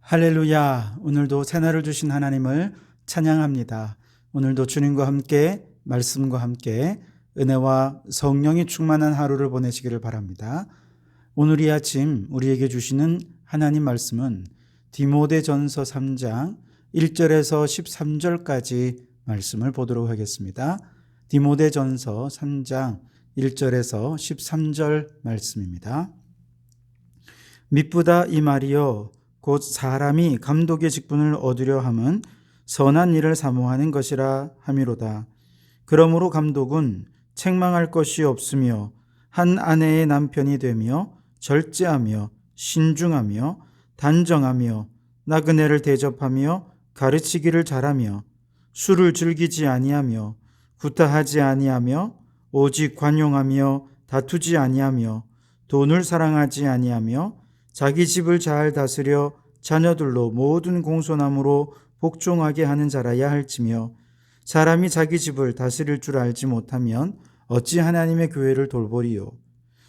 할렐루야. 오늘도 새날을 주신 하나님을 찬양합니다. 오늘도 주님과 함께 말씀과 함께 은혜와 성령이 충만한 하루를 보내시기를 바랍니다. 오늘 이 아침 우리에게 주시는 하나님 말씀은 디모데전서 3장 1절에서 13절까지 말씀을 보도록 하겠습니다. 디모데전서 3장 1절에서 13절 말씀입니다. 미쁘다 이 말이요 곧 사람이 감독의 직분을 얻으려 함은 선한 일을 사모하는 것이라 함이로다. 그러므로 감독은 책망할 것이 없으며 한 아내의 남편이 되며 절제하며 신중하며 단정하며 나그네를 대접하며 가르치기를 잘하며 술을 즐기지 아니하며 구타하지 아니하며 오직 관용하며 다투지 아니하며 돈을 사랑하지 아니하며 자기 집을 잘 다스려 자녀들로 모든 공손함으로 복종하게 하는 자라야 할지며 사람이 자기 집을 다스릴 줄 알지 못하면 어찌 하나님의 교회를 돌보리요?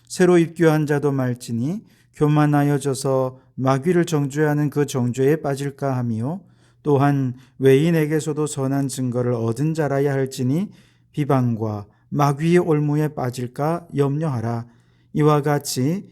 새로 입교한 자도 말지니 교만하여 져서 마귀를 정죄하는 그 정죄에 빠질까 하며 또한 외인에게서도 선한 증거를 얻은 자라야 할지니 비방과 마귀의 올무에 빠질까 염려하라. 이와 같이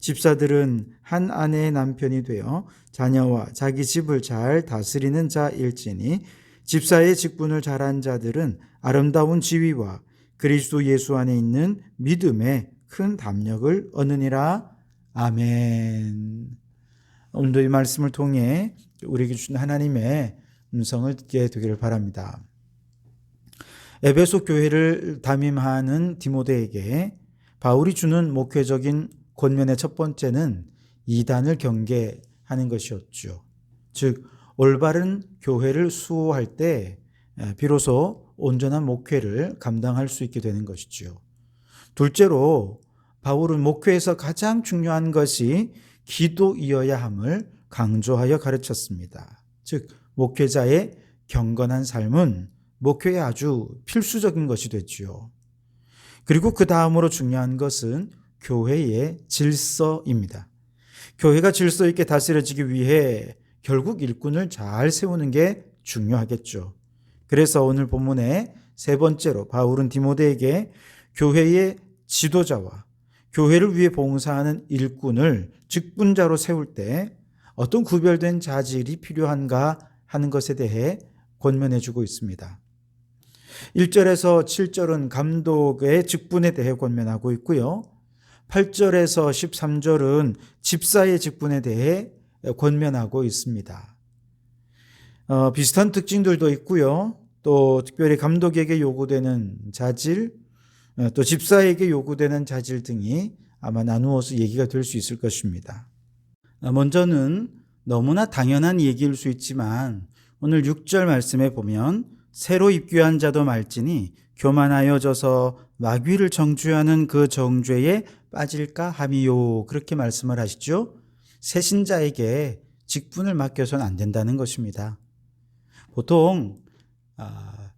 집사들은 한 아내의 남편이 되어 자녀와 자기 집을 잘 다스리는 자일지니 집사의 직분을 잘한 자들은 아름다운 지위와 그리스도 예수 안에 있는 믿음에 큰 담력을 얻느니라. 아멘. 오늘도 이 말씀을 통해 우리에게 주신 하나님의 음성을 듣게 되기를 바랍니다. 에베소 교회를 담임하는 디모데에게 바울이 주는 목회적인 권면의 첫 번째는 이단을 경계하는 것이었죠. 즉 올바른 교회를 수호할 때 비로소 온전한 목회를 감당할 수 있게 되는 것이지요. 둘째로 바울은 목회에서 가장 중요한 것이 기도이어야 함을 강조하여 가르쳤습니다. 즉 목회자의 경건한 삶은 목회에 아주 필수적인 것이 됐지요. 그리고 그 다음으로 중요한 것은 교회의 질서입니다. 교회가 질서 있게 다스려지기 위해 결국 일꾼을 잘 세우는 게 중요하겠죠. 그래서 오늘 본문에 세 번째로 바울은 디모데에게 교회의 지도자와 교회를 위해 봉사하는 일꾼을 직분자로 세울 때 어떤 구별된 자질이 필요한가 하는 것에 대해 권면해 주고 있습니다. 1절에서 7절은 감독의 직분에 대해 권면하고 있고요. 8절에서 13절은 집사의 직분에 대해 권면하고 있습니다. 어, 비슷한 특징들도 있고요. 또 특별히 감독에게 요구되는 자질, 어, 또 집사에게 요구되는 자질 등이 아마 나누어서 얘기가 될 수 있을 것입니다. 어, 먼저는 너무나 당연한 얘기일 수 있지만 오늘 6절 말씀에 보면 새로 입교한 자도 말지니 교만하여 져서 마귀를 정죄하는 그 정죄에 빠질까 함이요. 그렇게 말씀을 하시죠. 새신자에게 직분을 맡겨서는 안 된다는 것입니다. 보통 아,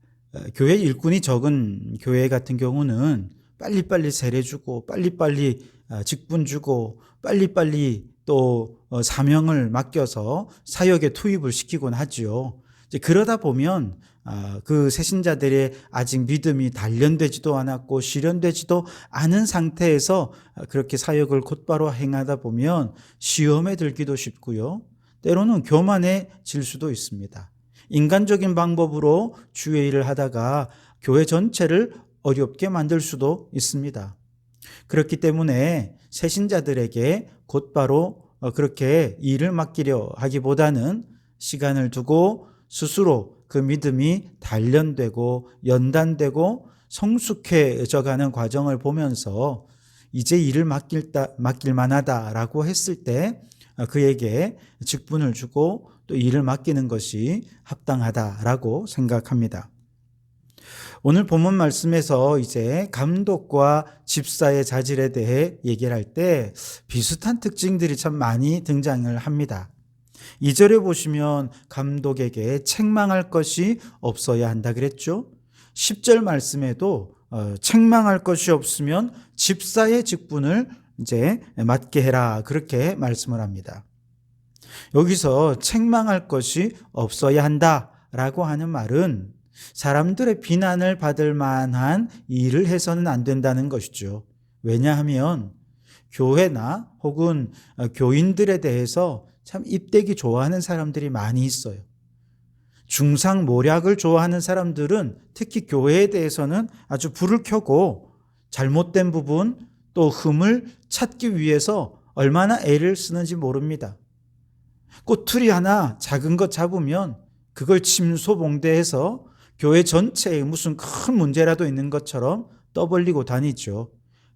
교회 일꾼이 적은 교회 같은 경우는 빨리빨리 세례 주고 빨리빨리 아, 직분 주고 빨리빨리 또 어, 사명을 맡겨서 사역에 투입을 시키곤 하지요. 그러다 보면 아, 그 새신자들의 아직 믿음이 단련되지도 않았고 실현되지도 않은 상태에서 그렇게 사역을 곧바로 행하다 보면 시험에 들기도 쉽고요. 때로는 교만해질 수도 있습니다. 인간적인 방법으로 주의 일을 하다가 교회 전체를 어렵게 만들 수도 있습니다. 그렇기 때문에 새신자들에게 곧바로 어, 그렇게 일을 맡기려 하기보다는 시간을 두고 스스로 그 믿음이 단련되고 연단되고 성숙해져 가는 과정을 보면서 이제 일을 맡길, 맡길 만하다라고 했을 때 그에게 직분을 주고 또 일을 맡기는 것이 합당하다라고 생각합니다. 오늘 본문 말씀에서 이제 감독과 집사의 자질에 대해 얘기를 할 때 비슷한 특징들이 참 많이 등장을 합니다. 2절에 보시면 감독에게 책망할 것이 없어야 한다 그랬죠. 10절 말씀에도 어, 책망할 것이 없으면 집사의 직분을 이제 맡게 해라 그렇게 말씀을 합니다. 여기서 책망할 것이 없어야 한다라고 하는 말은 사람들의 비난을 받을 만한 일을 해서는 안 된다는 것이죠. 왜냐하면 교회나 혹은 교인들에 대해서 참 입대기 좋아하는 사람들이 많이 있어요. 중상 모략을 좋아하는 사람들은 특히 교회에 대해서는 아주 불을 켜고 잘못된 부분 또 흠을 찾기 위해서 얼마나 애를 쓰는지 모릅니다. 꼬투리 하나 작은 것 잡으면 그걸 침소봉대해서 교회 전체에 무슨 큰 문제라도 있는 것처럼 떠벌리고 다니죠.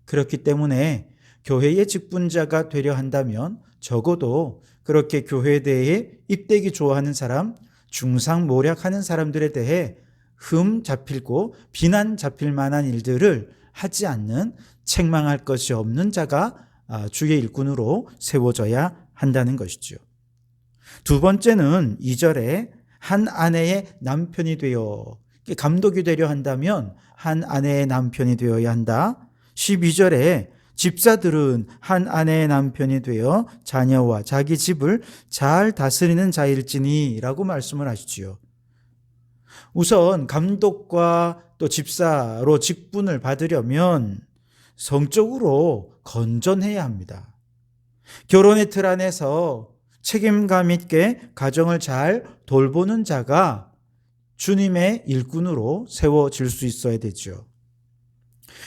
그렇기 때문에 교회의 직분자가 되려 한다면 적어도 그렇게 교회에 대해 입대기 좋아하는 사람, 중상 모략하는 사람들에 대해 흠 잡힐고 비난 잡힐 만한 일들을 하지 않는 책망할 것이 없는 자가 아, 주의 일꾼으로 세워져야 한다는 것이죠. 두 번째는 2절에 한 아내의 남편이 되어 감독이 되려 한다면 한 아내의 남편이 되어야 한다. 12절에 집사들은 한 아내의 남편이 되어 자녀와 자기 집을 잘 다스리는 자일지니 라고 말씀을 하시지요. 우선 감독과 또 집사로 직분을 받으려면 성적으로 건전해야 합니다. 결혼의 틀 안에서 책임감 있게 가정을 잘 돌보는 자가 주님의 일꾼으로 세워질 수 있어야 되죠.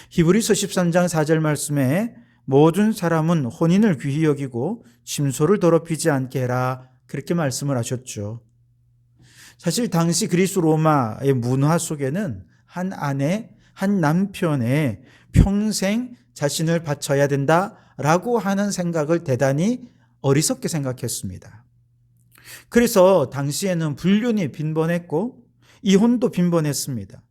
히브리서 13장 4절 말씀에 모든 사람은 혼인을 귀히 여기고 심소를 더럽히지 않게 해라 그렇게 말씀을 하셨죠. 사실 당시 그리스 로마의 문화 속에는 한 아내, 한 남편의 평생 자신을 바쳐야 된다라고 하는 생각을 대단히 어리석게 생각했습니다. 그래서 당시에는 불륜이 빈번했고 이혼도 빈번했습니다.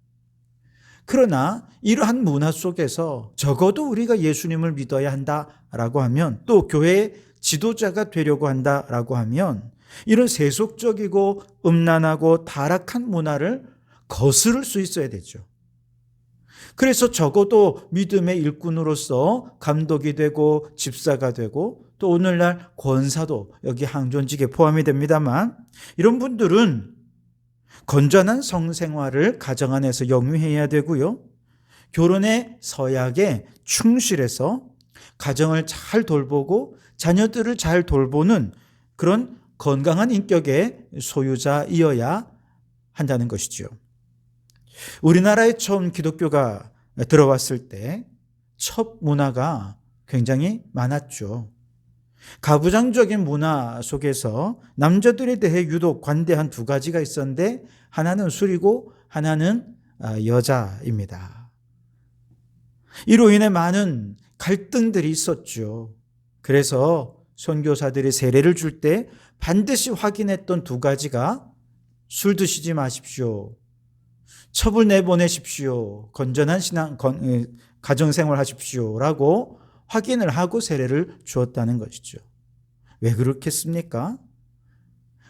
그러나 이러한 문화 속에서 적어도 우리가 예수님을 믿어야 한다라고 하면 또 교회의 지도자가 되려고 한다라고 하면 이런 세속적이고 음란하고 타락한 문화를 거스를 수 있어야 되죠. 그래서 적어도 믿음의 일꾼으로서 감독이 되고 집사가 되고 또 오늘날 권사도 여기 항존직에 포함이 됩니다만 이런 분들은 건전한 성생활을 가정 안에서 영위해야 되고요. 결혼의 서약에 충실해서 가정을 잘 돌보고 자녀들을 잘 돌보는 그런 건강한 인격의 소유자이어야 한다는 것이지요. 우리나라에 처음 기독교가 들어왔을 때 첫 문화가 굉장히 많았죠. 가부장적인 문화 속에서 남자들에 대해 유독 관대한 두 가지가 있었는데 하나는 술이고 하나는 아, 여자입니다. 이로 인해 많은 갈등들이 있었죠. 그래서 선교사들이 세례를 줄 때 반드시 확인했던 두 가지가 술 드시지 마십시오. 첩을 내보내십시오. 건전한 신앙, 가정생활 하십시오. 라고 확인을 하고 세례를 주었다는 것이죠. 왜 그렇겠습니까?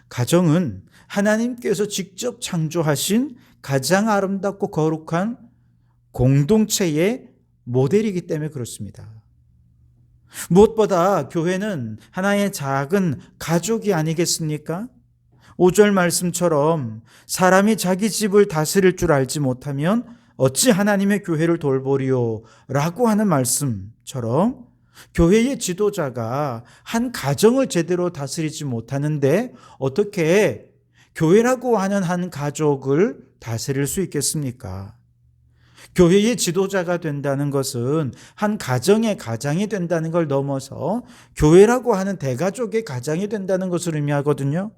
가정은 하나님께서 직접 창조하신 가장 아름답고 거룩한 공동체의 모델이기 때문에 그렇습니다. 무엇보다 교회는 하나의 작은 가족이 아니겠습니까? 5절 말씀처럼 사람이 자기 집을 다스릴 줄 알지 못하면 어찌 하나님의 교회를 돌보리요? 라고 하는 말씀처럼 교회의 지도자가 한 가정을 제대로 다스리지 못하는데 어떻게 교회라고 하는 한 가족을 다스릴 수 있겠습니까? 교회의 지도자가 된다는 것은 한 가정의 가장이 된다는 걸 넘어서 교회라고 하는 대가족의 가장이 된다는 것을 의미하거든요.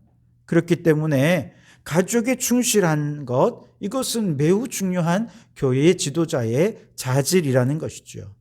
그렇기 때문에 가족에 충실한 것, 이것은 매우 중요한 교회의 지도자의 자질이라는 것이죠.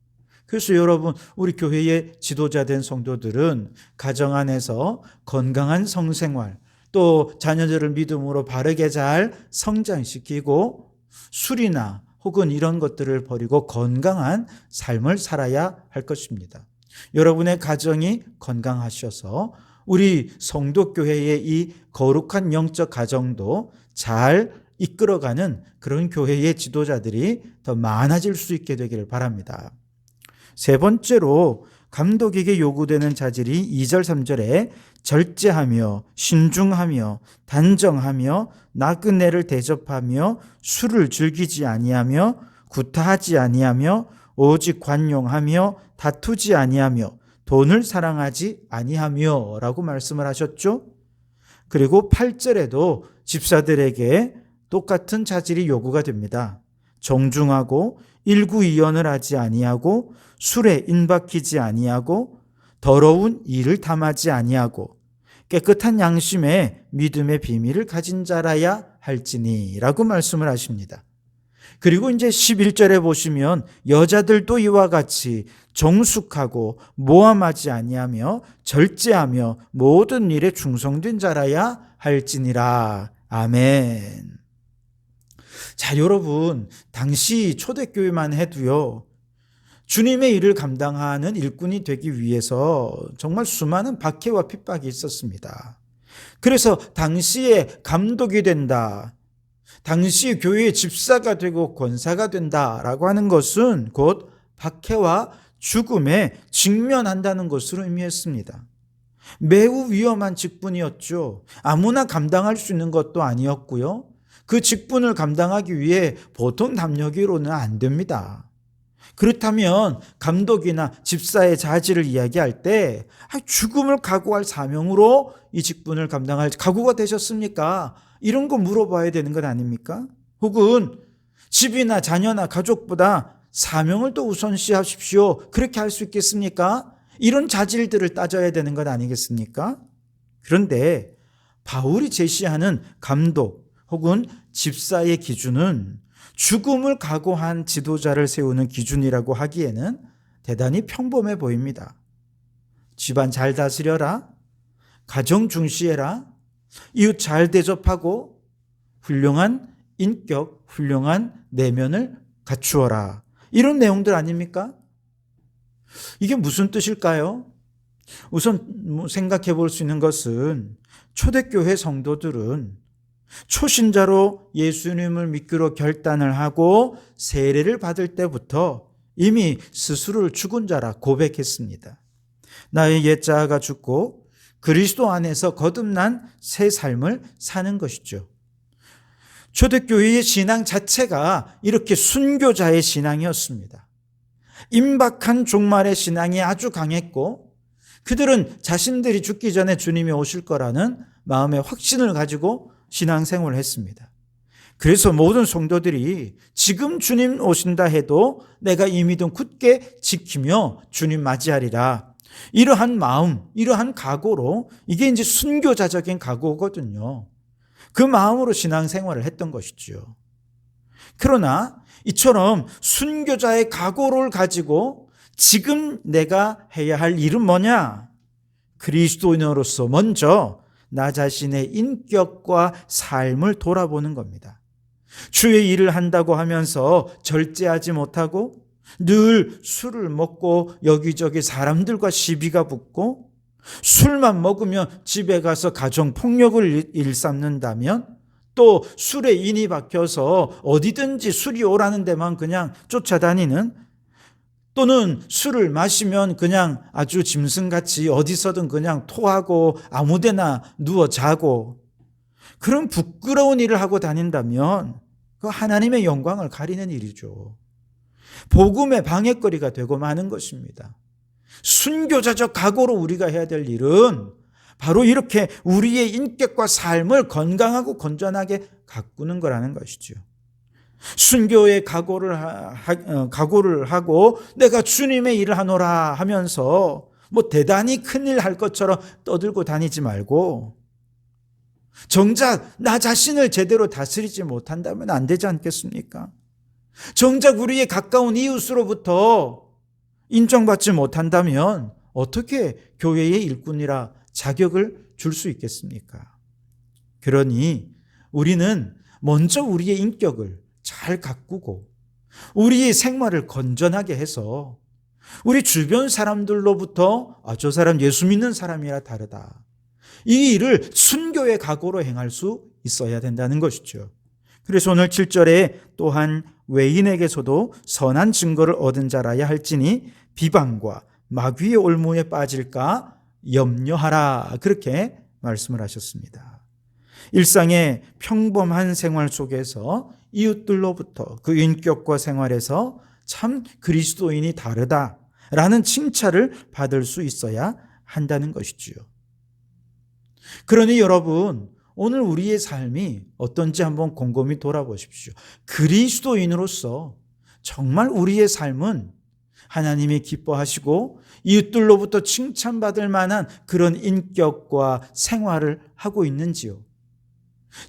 그래서 여러분, 우리 교회의 지도자 된 성도들은 가정 안에서 건강한 성생활, 또 자녀들을 믿음으로 바르게 잘 성장시키고 술이나 혹은 이런 것들을 버리고 건강한 삶을 살아야 할 것입니다. 여러분의 가정이 건강하셔서 우리 성도교회의 이 거룩한 영적 가정도 잘 이끌어가는 그런 교회의 지도자들이 더 많아질 수 있게 되기를 바랍니다. 세 번째로 감독에게 요구되는 자질이 2절, 3절에 절제하며 신중하며 단정하며 나그네를 대접하며 술을 즐기지 아니하며 구타하지 아니하며 오직 관용하며 다투지 아니하며 돈을 사랑하지 아니하며 라고 말씀을 하셨죠. 그리고 8절에도 집사들에게 똑같은 자질이 요구가 됩니다. 정중하고 일구이연을 하지 아니하고 술에 인박히지 아니하고 더러운 일을 탐하지 아니하고 깨끗한 양심에 믿음의 비밀을 가진 자라야 할지니라고 말씀을 하십니다. 그리고 이제 11절에 보시면 여자들도 이와 같이 정숙하고 모함하지 아니하며 절제하며 모든 일에 충성된 자라야 할지니라. 아멘. 자, 여러분, 당시 초대교회만 해도요, 주님의 일을 감당하는 일꾼이 되기 위해서 정말 수많은 박해와 핍박이 있었습니다. 그래서 당시에 감독이 된다. 당시 교회의 집사가 되고 권사가 된다라고 하는 것은 곧 박해와 죽음에 직면한다는 것으로 의미했습니다. 매우 위험한 직분이었죠. 아무나 감당할 수 있는 것도 아니었고요. 그 직분을 감당하기 위해 보통 담력이로는 안 됩니다. 그렇다면 감독이나 집사의 자질을 이야기할 때 아, 죽음을 각오할 사명으로 이 직분을 감당할 각오가 되셨습니까? 이런 거 물어봐야 되는 것 아닙니까? 혹은 집이나 자녀나 가족보다 사명을 또 우선시하십시오. 그렇게 할 수 있겠습니까? 이런 자질들을 따져야 되는 것 아니겠습니까? 그런데 바울이 제시하는 감독 혹은 집사의 기준은 죽음을 각오한 지도자를 세우는 기준이라고 하기에는 대단히 평범해 보입니다. 집안 잘 다스려라. 가정 중시해라. 이웃 잘 대접하고 훌륭한 인격, 훌륭한 내면을 갖추어라. 이런 내용들 아닙니까? 이게 무슨 뜻일까요? 우선 뭐 생각해 볼 수 있는 것은 초대교회 성도들은 초신자로 예수님을 믿기로 결단을 하고 세례를 받을 때부터 이미 스스로를 죽은 자라 고백했습니다. 나의 옛자아가 죽고 그리스도 안에서 거듭난 새 삶을 사는 것이죠. 초대교회의 신앙 자체가 이렇게 순교자의 신앙이었습니다. 임박한 종말의 신앙이 아주 강했고 그들은 자신들이 죽기 전에 주님이 오실 거라는 마음의 확신을 가지고 신앙생활을 했습니다. 그래서 모든 성도들이 지금 주님 오신다 해도 내가 이 믿음 굳게 지키며 주님 맞이하리라. 이러한 마음, 이러한 각오로 이게 이제 순교자적인 각오거든요. 그 마음으로 신앙생활을 했던 것이죠. 그러나 이처럼 순교자의 각오를 가지고 지금 내가 해야 할 일은 뭐냐? 그리스도인으로서 먼저 나 자신의 인격과 삶을 돌아보는 겁니다. 주의 일을 한다고 하면서 절제하지 못하고 늘 술을 먹고 여기저기 사람들과 시비가 붙고 술만 먹으면 집에 가서 가정 폭력을 일삼는다면 또 술에 인이 박혀서 어디든지 술이 오라는 데만 그냥 쫓아다니는 또는 술을 마시면 그냥 아주 짐승같이 어디서든 그냥 토하고 아무데나 누워 자고 그런 부끄러운 일을 하고 다닌다면 그 하나님의 영광을 가리는 일이죠. 복음의 방해거리가 되고 마는 것입니다. 순교자적 각오로 우리가 해야 될 일은 바로 이렇게 우리의 인격과 삶을 건강하고 건전하게 가꾸는 거라는 것이죠. 순교의 각오를 하, 어, 각오를 하고 내가 주님의 일을 하노라 하면서 뭐 대단히 큰일 할 것처럼 떠들고 다니지 말고 정작 나 자신을 제대로 다스리지 못한다면 안 되지 않겠습니까? 정작 우리의 가까운 이웃으로부터 인정받지 못한다면 어떻게 교회의 일꾼이라 자격을 줄 수 있겠습니까? 그러니 우리는 먼저 우리의 인격을 잘 가꾸고 우리의 생활을 건전하게 해서 우리 주변 사람들로부터 아, 저 사람 예수 믿는 사람이라 다르다. 이 일을 순교의 각오로 행할 수 있어야 된다는 것이죠. 그래서 오늘 7절에 또한 외인에게서도 선한 증거를 얻은 자라야 할지니 비방과 마귀의 올무에 빠질까 염려하라. 그렇게 말씀을 하셨습니다. 일상의 평범한 생활 속에서 이웃들로부터 그 인격과 생활에서 참 그리스도인이 다르다라는 칭찬을 받을 수 있어야 한다는 것이지요. 그러니 여러분, 오늘 우리의 삶이 어떤지 한번 곰곰이 돌아보십시오. 그리스도인으로서 정말 우리의 삶은 하나님이 기뻐하시고 이웃들로부터 칭찬받을 만한 그런 인격과 생활을 하고 있는지요.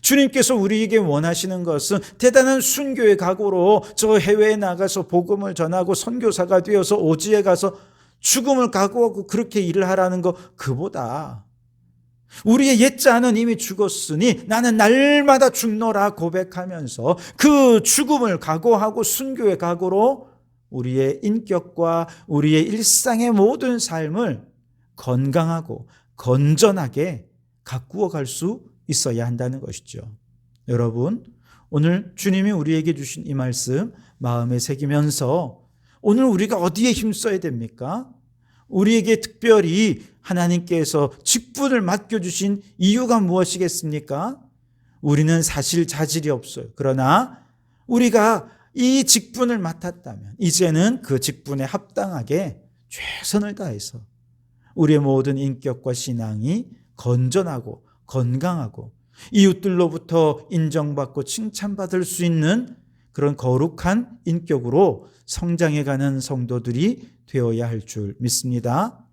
주님께서 우리에게 원하시는 것은 대단한 순교의 각오로 저 해외에 나가서 복음을 전하고 선교사가 되어서 오지에 가서 죽음을 각오하고 그렇게 일을 하라는 것 그보다. 우리의 옛자는 이미 죽었으니 나는 날마다 죽노라 고백하면서 그 죽음을 각오하고 순교의 각오로 우리의 인격과 우리의 일상의 모든 삶을 건강하고 건전하게 가꾸어 갈 수 있어야 한다는 것이죠. 여러분, 오늘 주님이 우리에게 주신 이 말씀 마음에 새기면서 오늘 우리가 어디에 힘써야 됩니까? 우리에게 특별히 하나님께서 직분을 맡겨주신 이유가 무엇이겠습니까? 우리는 사실 자질이 없어요. 그러나 우리가 이 직분을 맡았다면 이제는 그 직분에 합당하게 최선을 다해서 우리의 모든 인격과 신앙이 건전하고 건강하고 이웃들로부터 인정받고 칭찬받을 수 있는 그런 거룩한 인격으로 성장해가는 성도들이 되어야 할 줄 믿습니다.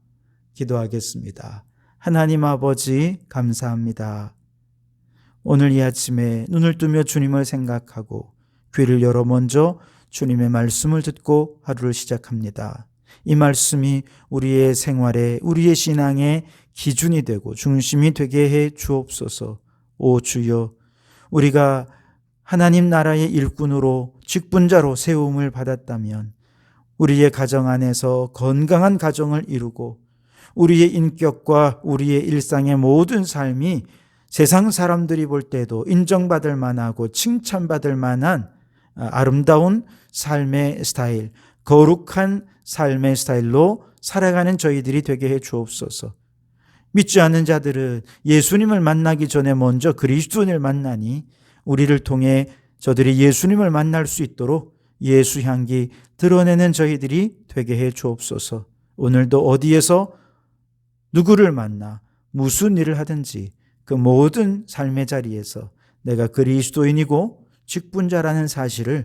기도하겠습니다. 하나님 아버지, 감사합니다. 오늘 이 아침에 눈을 뜨며 주님을 생각하고 귀를 열어 먼저 주님의 말씀을 듣고 하루를 시작합니다. 이 말씀이 우리의 생활에, 우리의 신앙에 기준이 되고 중심이 되게 해 주옵소서. 오 주여, 우리가 하나님 나라의 일꾼으로 직분자로 세움을 받았다면 우리의 가정 안에서 건강한 가정을 이루고 우리의 인격과 우리의 일상의 모든 삶이 세상 사람들이 볼 때도 인정받을 만하고 칭찬받을 만한 아름다운 삶의 스타일, 거룩한 삶의 스타일로 살아가는 저희들이 되게 해 주옵소서. 믿지 않는 자들은 예수님을 만나기 전에 먼저 그리스도인을 만나니 우리를 통해 저들이 예수님을 만날 수 있도록 예수 향기 드러내는 저희들이 되게 해 주옵소서. 오늘도 어디에서 누구를 만나 무슨 일을 하든지 그 모든 삶의 자리에서 내가 그리스도인이고 직분자라는 사실을